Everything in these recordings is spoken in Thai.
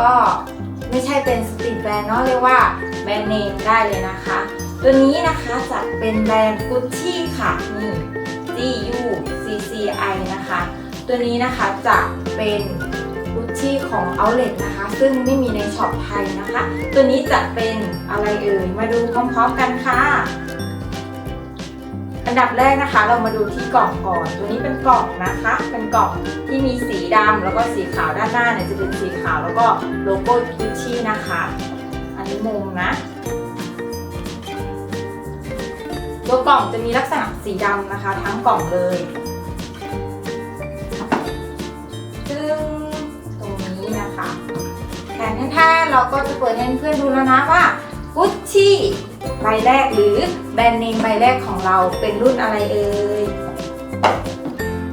ก็ไม่ใช่เป็นสตรีทแบรนด์เนาะเรียกว่าแบรนด์เนมได้เลยนะคะ ตัวนี้นะคะจะเป็นแบรนด์กุชชี่ค่ะนี่ G U C C I นะคะ ตัวนี้นะคะจะเป็นกุชชี่ของ Outlet นะคะ ซึ่งไม่มีในช็อปไทยนะคะ ตัวนี้จะเป็นอะไรเอ่ยมาดูพร้อมๆกันค่ะ อันดับแรกนะคะเรามาดูที่กล่องก่อน ตัวนี้เป็นกล่องนะคะ เป็นกล่องที่มีสีดำแล้วก็สีขาวด้านหน้าเนี่ยจะเป็นสีขาวแล้วก็โลโก้กุชชี่นะคะ อันนี้มุมนะตัวกล่องจะมีลักษณะสีดำนะคะ ทั้งกล่องเลยซึ่งตรงนี้นะคะแทนแท้เราก็จะเปิดให้เพื่อนดูแล้วนะว่ากุชชี่ ใบแรกหรือแบรนด์เนมใบแรกของเราเป็นรุ่นอะไรเอ่ย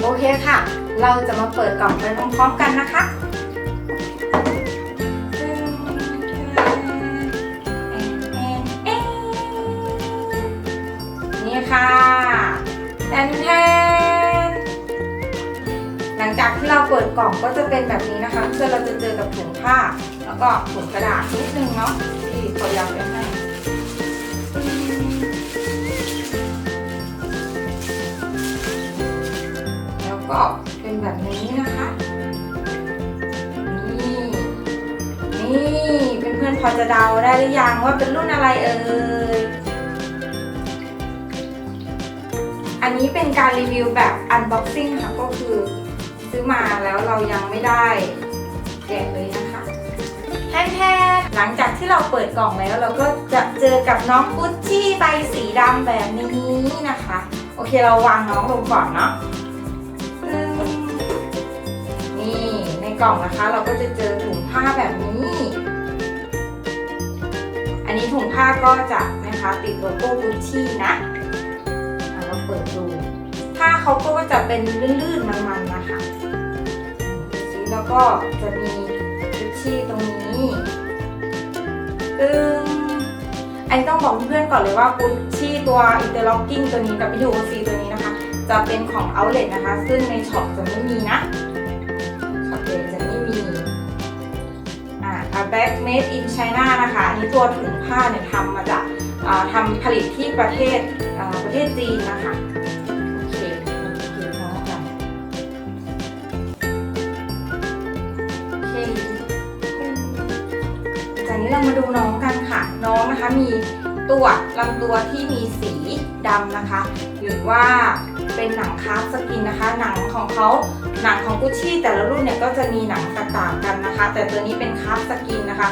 โอเคค่ะ เราจะมาเปิดกล่องไปพร้อมๆกันนะคะนี่ค่ะแทนแทนหลังจากที่เราเปิดกล่องก็จะเป็นแบบนี้นะคะเพื่อเราจะเจอกับถุงผ้า แล้วก็ถุงกระดาษนิดนึงเนาะที่เขาย้ำไว้ให้ ก็เป็นแบบนี้นะคะ นี่ นี่เพื่อนๆพอจะเดาได้หรือยังว่าเป็นรุ่นอะไรเอ่ย อันนี้เป็นการรีวิวแบบ unboxing ค่ะ ก็คือซื้อมาแล้วเรายังไม่ได้แกะเลยนะคะแท้ๆหลังจากที่เราเปิดกล่องแล้ว เราก็จะเจอกับน้องกุชชี่ใบสีดำแบบนี้นะคะ โอเคเราวางน้องลงก่อนเนาะ กล่องนะคะ เราก็จะเจอถุงผ้าแบบนี้ อันนี้ถุงผ้าก็จะนะคะติดโลโก้กุชชี่นะเราเปิดดูผ้าเขาก็จะเป็นลื่นๆมันๆนะคะสิแล้วก็จะมีกุชชี่ตรงนี้ตึงอันนี้ต้องบอกเพื่อนก่อนเลยว่ากุชชี่ตัวอินเตอร์ล็อกกิ้งตัวนี้กับวิดีโอซีตัวนี้นะคะ จะเป็นของ Outlet นะคะ ซึ่งในช็อปจะไม่มีนะ อ่า a bag made in China นะคะอันนี้ตัวถุงผ้าเนี่ยทำมาจากทำผลิตที่ประเทศประเทศจีนนะคะโอเคโอเคน้องกันโอเคจากนี้เรามาดูน้องกันค่ะ น้องนะคะมีตัวลำตัวที่มีสีดำนะคะ หรือว่า เป็นหนังคาร์บสกินนะคะ หนังของเขาหนังของกุชชี่แต่ละรุ่นเนี่ยก็จะมีหนังต่างกันนะคะ แต่ตัวนี้เป็นคาร์บสกินนะคะ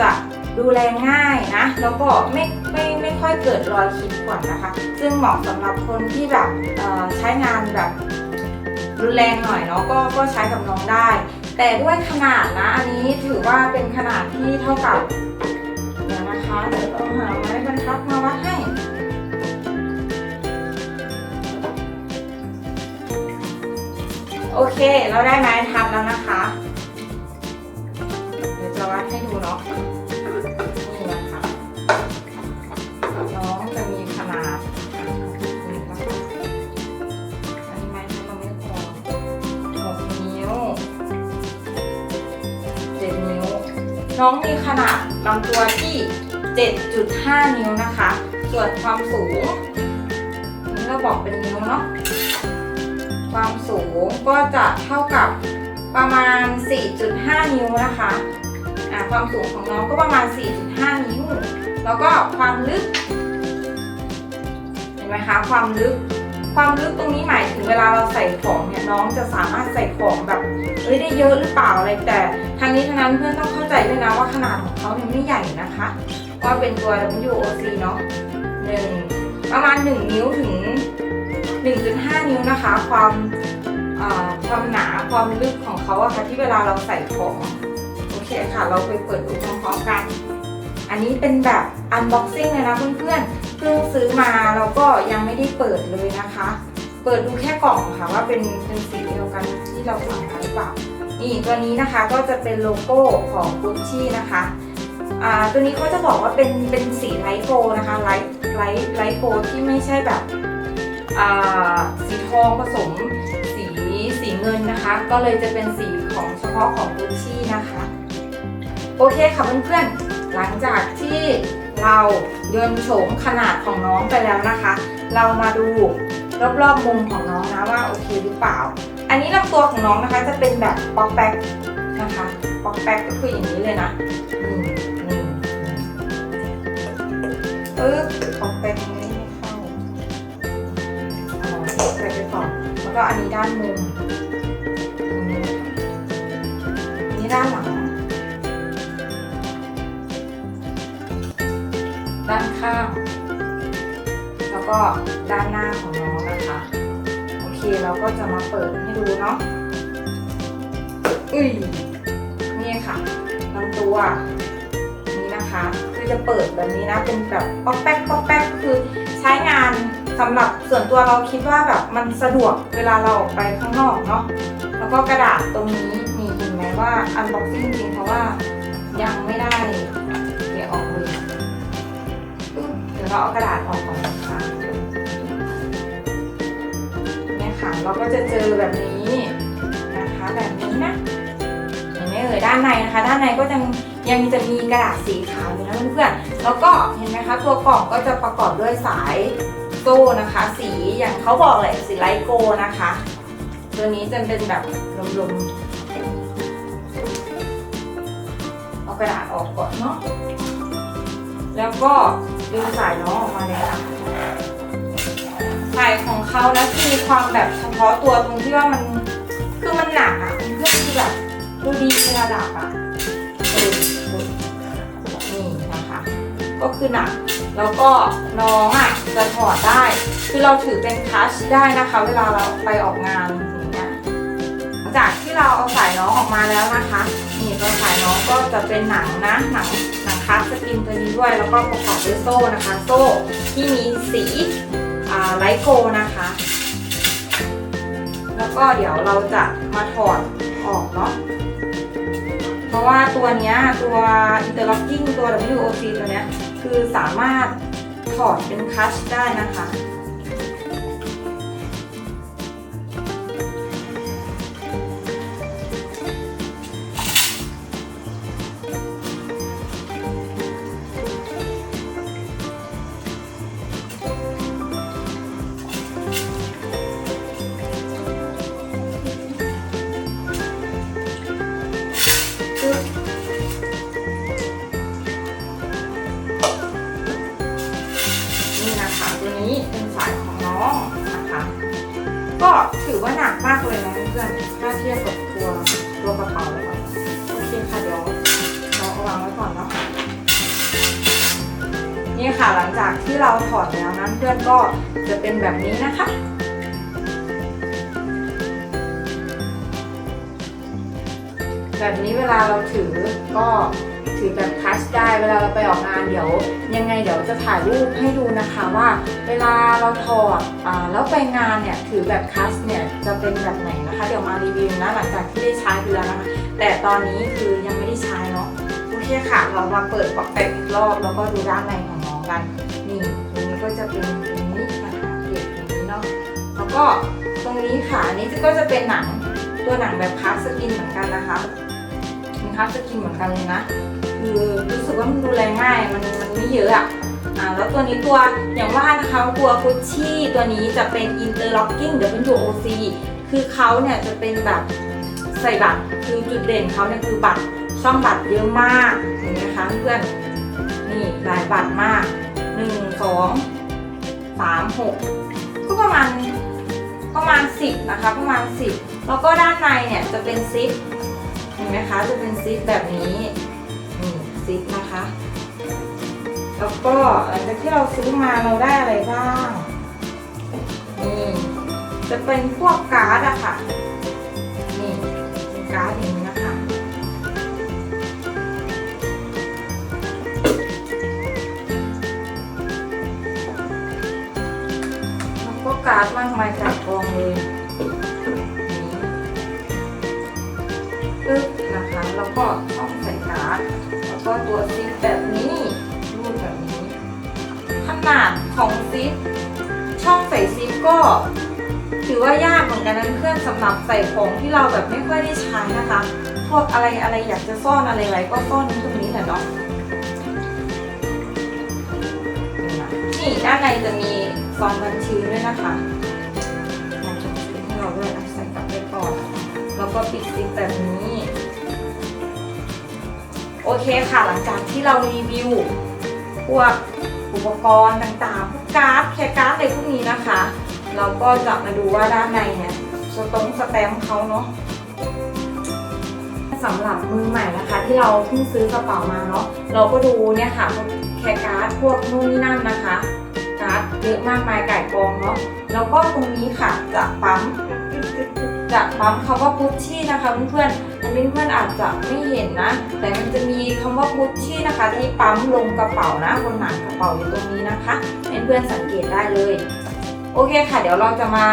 จะดูแลง่ายนะ แล้วก็ไม่ไม่ไม่ค่อยเกิดรอยขีดข่วนนะคะ ซึ่งเหมาะสำหรับคนที่แบบใช้งานแบบรุนแรงหน่อยเนาะก็ก็ใช้กับน้องได้ แต่ด้วยขนาดนะ อันนี้ถือว่าเป็นขนาดที่เท่ากับเดี๋ยวนะคะเดี๋ยวต้องหาไม้บรรทัดมาวัดให้ โอเค เราได้ไม้ทัดแล้วนะคะ เดี๋ยวจะวัดให้ดูเนาะ นี่นะคะ น้องจะมีขนาดนี่นะคะอันนี้ไม้ทัดเราไม่พอหกนิ้ว7นิ้ว น้องมีขนาดลำตัวที่ 7.5 นิ้วนะคะ ส่วนความสูง นี่เราบอกเป็นนิ้วเนาะ ความสูงก็จะเท่ากับประมาณ 4.5 นิ้วนะคะความสูงของน้องก็ประมาณ 4.5 นิ้ว แล้วก็ความลึก เห็นไหมคะ ความลึก ความลึกตรงนี้หมายถึงเวลาเราใส่ของเนี่ยน้องจะสามารถใส่ของแบบเอ้ยได้เยอะหรือเปล่าอะไร แต่ทางนี้ทางนั้นเพื่อนต้องเข้าใจด้วยนะว่าขนาดของเขาเนี่ยไม่ใหญ่นะคะว่าเป็นตัว WOC เนาะหนึ่งประมาณ 1 นิ้วถึง 1.5 นิ้วนะคะ ความความหนาความลึกของเขาอะค่ะที่เวลาเราใส่ของโอเคค่ะ เราไปเปิดดูพร้อมๆกัน อันนี้เป็นแบบ unboxing เลยนะเพื่อนๆเพิ่งซื้อมาเราก็ยังไม่ได้เปิดเลยนะคะ เปิดดูแค่กล่องค่ะว่าเป็นเป็นสีเดียวกันที่เราสั่งมาหรือเปล่านี่ตัวนี้นะคะก็จะเป็นโลโก้ของกุชชี่นะคะอ่าตัวนี้เขาจะบอกว่าเป็นเป็นสีไลท์โกนะคะไลท์ไลท์ไลท์โกที่ไม่ใช่แบบ สีทองผสมสีสีเงินนะคะ ก็เลยจะเป็นสีของเฉพาะของกุชชี่นะคะ โอเคค่ะเพื่อนๆ หลังจากที่เรายนโฉมขนาดของน้องไปแล้วนะคะ เรามาดูรอบๆมุมของน้องนะว่าโอเคหรือเปล่า อันนี้ลำตัวของน้องนะคะจะเป็นแบบป๊อกแป๊กนะคะป๊อกแป๊กก็คืออย่างนี้เลยนะนี่นี่ปึ๊บป๊อกแป๊กาป๊อกแป๊กไปก่อนแล้วก็อันนี้ด้านมุมนี้นะคะอันนี้ด้านหลัง ด้านข้าง แล้วก็ด้านหน้าของน้องนะคะ โอเคเราก็จะมาเปิดให้ดูเนาะอุ้ยนี่ค่ะลำตัวนี่นะคะ คือจะเปิดแบบนี้นะเป็นแบบป๊อกแป๊กป๊อกแป๊กคือใช้งาน สำหรับส่วนตัวเราคิดว่าแบบมันสะดวกเวลาเราออกไปข้างนอกเนาะแล้วก็กระดาษตรงนี้นี่เห็นไหมว่าอันบ็อกซิ่งจริงๆเพราะว่ายังไม่ได้เดี๋ยวออกเลยเดี๋ยวเราเอากระดาษออกก่อนนะคะเนี่ยค่ะเราก็จะเจอแบบนี้นะคะแบบนี้นะเห็นไหมเอ่ยด้านในนะคะ ด้านในก็ยังยังจะมีกระดาษสีขาวอยู่นะเพื่อนๆแล้วก็เห็นไหมคะตัวกล่องก็จะประกอบด้วยสาย โซ่นะคะ สีอย่างเขาบอกเลยสีไลโกนะคะ ตัวนี้จะเป็นแบบลมๆเอากระดาษออกก่อนเนาะแล้วก็ดึงสายน้องออกมาเลยค่ะสายของเขานะคือมีความแบบเฉพาะตัวตรงที่ว่ามันคือมันหนักอะมันก็คือแบบดูดีเป็นระดับอะนี่นะคะ ก็คือหนัก แล้วก็น้องอะจะถอดได้ คือเราถือเป็นคัชได้นะคะ เวลาเราไปออกงานอย่างเงี้ยหลังจากที่เราเอาสายน้องออกมาแล้วนะคะนี่ตัวสายน้องก็จะเป็นหนังนะหนังหนังคาสกินตัวนี้ด้วย แล้วก็ประกอบด้วยโซ่นะคะ โซ่ที่มีสีไลโกนะคะ แล้วก็เดี๋ยวเราจะมาถอดออกเนาะเพราะว่าตัวเนี้ยตัว interlocking ตัว WOC ตัวเนี้ย คือสามารถถอดเป็นคัชได้นะคะ ถือว่าหนักมากเลยนะเพื่อนถ้าเทียบกับตัวตัวกระเป๋าเลยค่ะโอเคค่ะเดี๋ยวเราเอาวางไว้ก่อนเนาะนี่ค่ะหลังจากที่เราถอดแล้วนั้นเพื่อนก็จะเป็นแบบนี้นะคะแบบนี้เวลาเราถือก็ ถือแบบคัชได้เวลาเราไปออกงานเดี๋ยว ยังไงเดี๋ยวจะถ่ายรูปให้ดูนะคะว่า เวลาเราถอดอแล้วไปงานเนี่ยถือแบบคัชเนี่ยจะเป็นแบบไหนนะคะ เดี๋ยวมารีวิวนะหลังจากที่ได้ใช้ไปแล้วนะคะแต่ตอนนี้คือยังไม่ได้ใช้เนาะโอเคค่ะ เรามาเปิดปอกแปกอีกรอบแล้วก็ดูด้านในของน้องกันนี่ตรงนี้ก็จะเป็นอย่างนี้นะคะเก็บอย่างนี้เนาะแล้วก็ตรงนี้ค่ะอันนี้ก็จะเป็นหนังตัวหนังแบบคัสสกินเหมือนกันนะคะเป็นคัสสกินเหมือนกันเลยนะ คือรู้สึกว่ามันดูแลง่ายมันมันไม่เยอะอะอ่าแล้วตัวนี้ตัวอย่างว่านะคะตัวกุชชี่ตัวนี้จะเป็น interlocking WOC คือเขาเนี่ยจะเป็นแบบใส่บัตรคือจุดเด่นเขาเนี่ยคือบัตรช่องบัตรเยอะมากเห็นไหมคะเพื่อนนี่หลายบัตรมากหนึ่งสองสามหกก็ประมาณประมาณสิบนะคะประมาณสิบแล้วก็ด้านในเนี่ยจะเป็นซิปเห็นไหมคะจะเป็นซิปแบบนี้ ซิปนะคะ แล้วก็หลังจากที่เราซื้อมาเราได้อะไรบ้างนี่จะเป็นพวกการ์ดอะค่ะ นี่การ์ดอย่างนี้นะคะ แล้วก็การ์ดมากมายจากกองเลยนี่ปึ๊บนะคะ แล้วก็ต้องใส่การ์ด ก็ตัวซิปแบบนี้รูดแบบนี้ ขนาดของซิปช่องใส่ซิปก็ ถือว่ายากเหมือนกันนะเพื่อนสำหรับใส่ของที่เราแบบไม่ค่อยได้ใช้นะคะ พวกอะไรอะไรอยากจะซ่อนอะไรไว้ก็ซ่อนตรงนี้แหละเนาะนี่ด้านในจะมีซองกันชื้นด้วยนะคะซองกันชื้นให้เราด้วยอะใส่กลับไปก่อนแล้วก็ปิดซิปแบบนี้ โอเคค่ะหลังจากที่เรารีวิวพวกอุปกรณ์ต่างๆพวกการ์ดแคร์การ์ดอะไรพวกนี้นะคะ เราก็จะมาดูว่าด้านในเนี่ยสตงสแตมป์เขาเนาะสำหรับมือใหม่นะคะ ที่เราเพิ่งซื้อกระเป๋ามาเนาะเราก็ดูเนี่ยค่ะพวกแคร์การ์ดพวกนู่นนี่นั่นนะคะการ์ดเยอะมากมายไก่กองเนาะแล้วก็ตรงนี้ค่ะจะปั๊มจะปั๊มคำว่าพุชชี่นะคะเพื่อนๆ เพื่อนๆอาจจะไม่เห็นนะ แต่มันจะมีคำว่าพุชชี่นะคะ ที่ปั๊มลงกระเป๋านะบนหนังกระเป๋าอยู่ตรงนี้นะคะเพื่อนสังเกตได้เลย โอเคค่ะ เดี๋ยวเราจะมา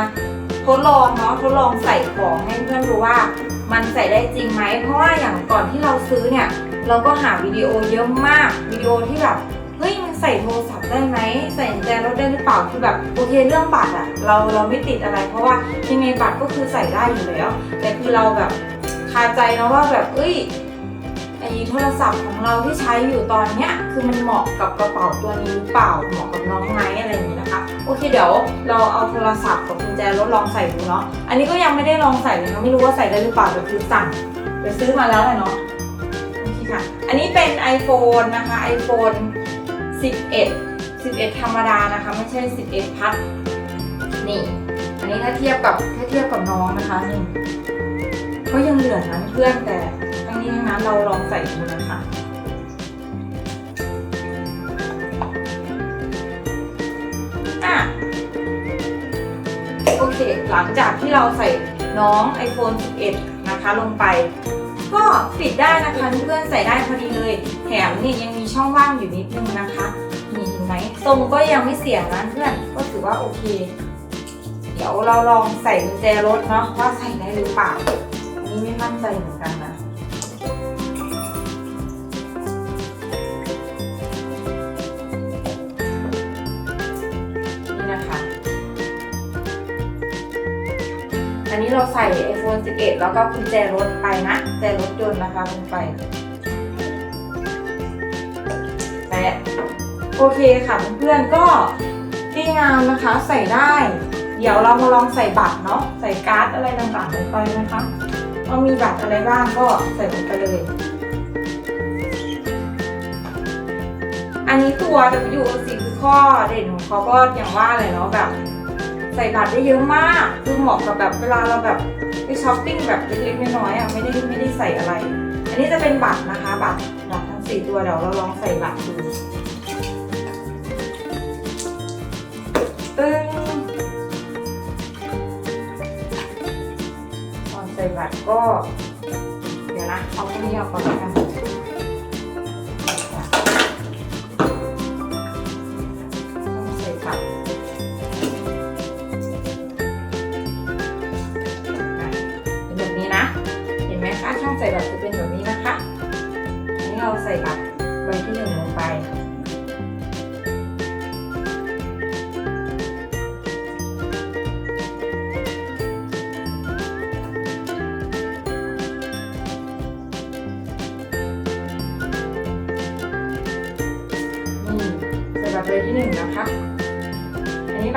ทดลองเนาะทดลองใส่ของให้เพื่อนดูว่ามันใส่ได้จริงไหมเพราะว่าอย่างก่อนที่เราซื้อเนี่ย เราก็หาวิดีโอเยอะมากวิดีโอที่แบบเฮ้ยมันใส่โทรศัพท์ได้ไหมใส่แจรถได้หรือเปล่าคือแบบโอเคเรื่องบัตรอะเราเราไม่ติดอะไร เพราะว่ายังไงบัตรก็คือใส่ได้อยู่แล้ว แต่คือเราแบบ คาใจนะว่าแบบเอ้ยไอโทรศัพท์ของเราที่ใช้อยู่ตอนเนี้ยคือมันเหมาะกับกระเป๋าตัวนี้หรือเปล่าเหมาะกับน้องไหมอะไรอย่างนี้นะคะโอเคเดี๋ยวเราเอาโทรศัพท์กับกุญแจรถลองใส่ดูเนาะอันนี้ก็ยังไม่ได้ลองใส่เลยนะไม่รู้ว่าใส่ได้หรือเปล่าแต่คือสั่งไปซื้อมาแล้วแหละเนาะโอเคค่ะอันนี้เป็น iPhone นะคะ iPhone 11 11 ธรรมดานะคะ ไม่ใช่ 11 พัดนี่ อันนี้ถ้าเทียบกับถ้าเทียบกับน้องนะคะนี่ ก็ยังเหลือนั้นเพื่อนแต่ทั้งนี้ทั้งนั้นเราลองใส่ดูนะคะอะโอเค หลังจากที่เราใส่น้อง iPhone 11 นะคะลงไป ก็ปิดได้นะคะเพื่อนใส่ได้พอดีเลยแถมนี่ยังมีช่องว่างอยู่นิดนึงนะคะนี่เห็นไหมทรงก็ยังไม่เสียนะเพื่อนก็ถือว่าโอเค เดี๋ยวเราลองใส่กุญแจรถเนาะว่าใส่ได้หรือเปล่า ไม่มั่นใจเหมือนกันนะนี่นะคะ อันนี้เราใส่ iPhone 11 แล้วก็กุญแจรถไปนะกุญแจรถยนต์นะคะลงไปและโอเคค่ะเพื่อนๆก็ดีงามนะคะใส่ได้ เดี๋ยวเรามาลองใส่บัตรเนาะใส่การ์ดอะไรต่างๆลงไปนะคะ ว่ามีบัตรอะไรบ้างก็ใส่ลงไปเลย อันนี้ตัว WOC คือข้อเด่นของเขาก็อย่างว่าเลยเนาะแบบใส่บัตรได้เยอะมากคือเหมาะกับแบบเวลาเราแบบไปช้อปปิ้งแบบเล็กๆน้อยๆอะไม่ได้ไม่ได้ใส่อะไร อันนี้จะเป็นบัตรนะคะ บัตรบัตรทั้งสี่ตัวเดี๋ยวเราลองใส่บัตรดู ก็ เดี๋ยวนะเอาพวกนี้ออกก่อนแล้วกัน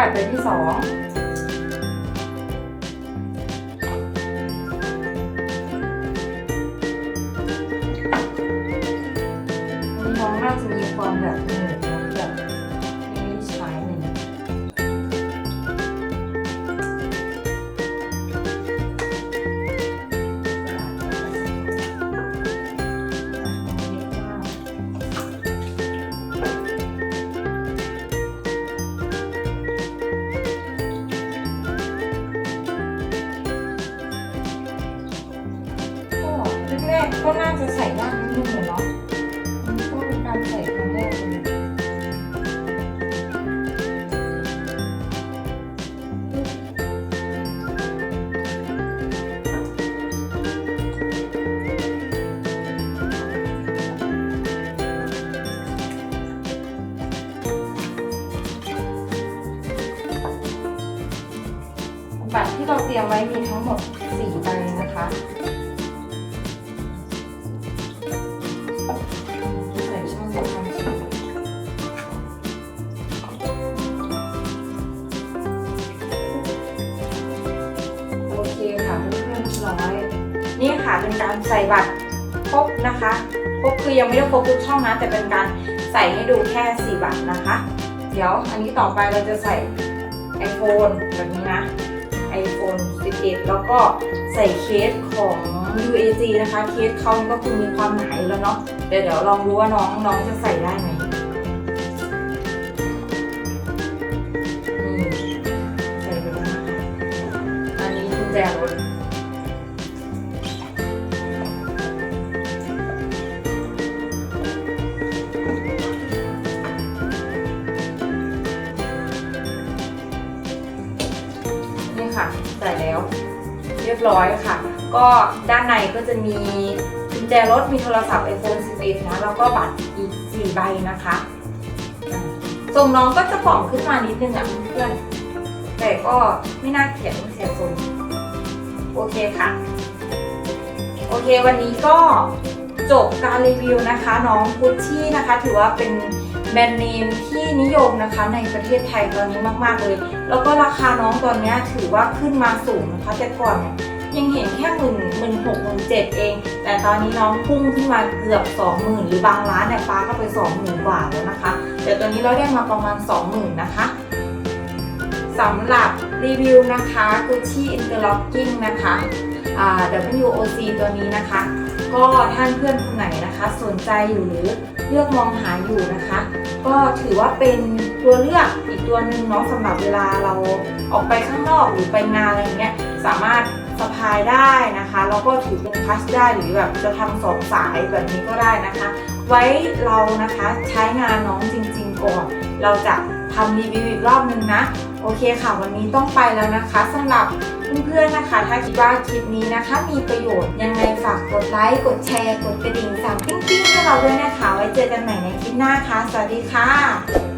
อันนี้บัตรใบที่สองน้องน่าจะมีความแบบ นี่ค่ะเป็นการใส่บัตรครบนะคะครบคือยังไม่ได้ครบทุกช่องนะแต่เป็นการใส่ให้ดูแค่ 4 บัตรนะคะ เดี๋ยวอันนี้ต่อไปเราจะใส่ iPhone แบบนี้นะ iPhone 11 แล้วก็ใส่เคสของ UAG นะคะ เคสเขานี่ก็คือมีความหนาอยู่แล้วเนาะเดี๋ยวเดี๋ยวลองดูว่าน้องน้องจะใส่ได้ไหมใส่ไปแล้วนะคะอันนี้กุญแจรถ เรียบร้อยค่ะ ก็ด้านในก็จะมีกุญแจรถมีโทรศัพท์ iPhone 11นะแล้วก็บัตรอีก 4 ใบนะคะอะส่งน้องก็จะป่องขึ้นมานิดนึงอะเพื่อนแต่ก็ไม่น่าเขียนเสียทรงโอเคค่ะ โอเควันนี้ก็ จบการรีวิวนะคะ น้องกุชชี่นะคะ ถือว่าเป็นแบรนด์เนมที่นิยมนะคะในประเทศไทยตอนนี้มากๆเลย แล้วก็ราคาน้องตอนนี้ถือว่าขึ้นมาสูงนะคะ แต่ก่อนเนี่ยยังเห็นแค่หมื่นหมื่นหกหมื่นเจ็ดเอง แต่ตอนนี้น้องพุ่งขึ้นมาเกือบสองหมื่นหรือบางร้านเนี่ยป้าก็ไปสองหมื่นกว่าแล้วนะคะ แต่ตอนนี้เราได้มาประมาณสองหมื่นนะคะสำหรับรีวิวนะคะ Gucci Interlocking นะคะ WOC ตัวนี้นะคะ ก็ท่านเพื่อนคนไหนนะคะ สนใจอยู่หรือเลือกมองหาอยู่นะคะ ก็ถือว่าเป็นตัวเลือกอีกตัวหนึ่งเนาะสำหรับเวลาเราออกไปข้างนอกหรือไปงานอะไรเงี้ยสามารถสะพายได้นะคะแล้วก็ถือเป็นคัชได้หรือแบบจะทำสองสายแบบนี้ก็ได้นะคะ ไว้เรานะคะใช้งานน้องจริง ๆ ก่อน เราจะทำรีวิวอีกรอบนึงนะ โอเคค่ะ วันนี้ต้องไปแล้วนะคะสำหรับ เพื่อนๆนะคะ ถ้าคิดว่าคลิปนี้นะคะ มีประโยชน์ยังไงฝากกดไลค์กดแชร์กดกระดิ่งสั่งติ้งๆให้เราด้วยนะคะ ไว้เจอกันใหม่ในคลิปหน้าค่ะ สวัสดีค่ะ